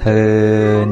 เทิน